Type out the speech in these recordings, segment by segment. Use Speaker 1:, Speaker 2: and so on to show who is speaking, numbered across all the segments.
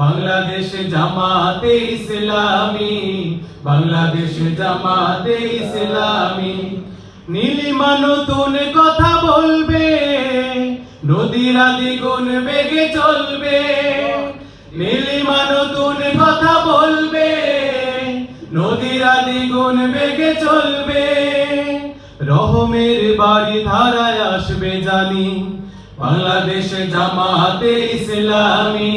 Speaker 1: বাংলাদেশ জামাতে ইসলামী, বাংলাদেশ জামাতে ইসলামী। নীলিমা নতুন কথা বলবে, নদীরা দ্বিগুণ বেগে চলবে। নীলিমা নতুন কথা বলবে, নদীরা দ্বিগুণ বেগে চলবে। রহমের বাড়ি ধারায় আসবে জানি, বাংলাদেশ জামাতে ইসলামী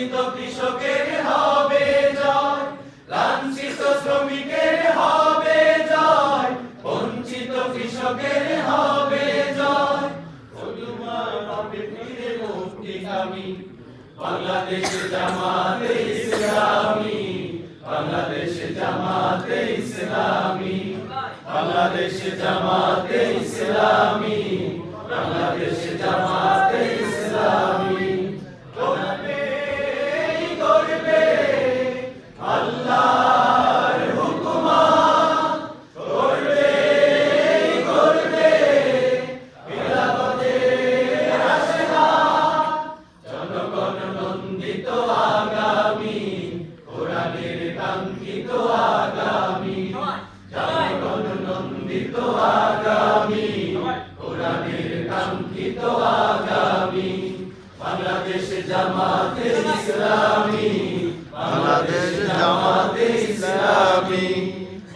Speaker 1: বঞ্চিত কৃষকের হবে জয়, লাঞ্ছিত শ্রমিকের হবে জয়, বঞ্চিত কৃষকের হবে জয়। বাংলাদেশে জামাতে ইসলামী, বাংলাদেশে জামাতে ইসলামী, বাংলাদেশে জামাতে ইসলামী, বাংলাদেশে জামাতে নন্দিত আগামী কোরআনের কাঙ্ক্ষিত আগামী, বাংলাদেশ জামাতে ইসলামী,
Speaker 2: বাংলাদেশ জামাতে ইসলামী,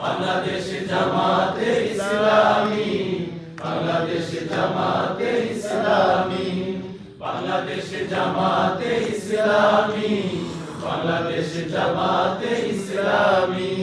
Speaker 1: বাংলাদেশ জামাতে ইসলামী, বাংলাদেশ জামাতে ইসলামী, বাংলাদেশ জামাতে ইসলামী, বাংলাদেশ জামাতে ইসলামী।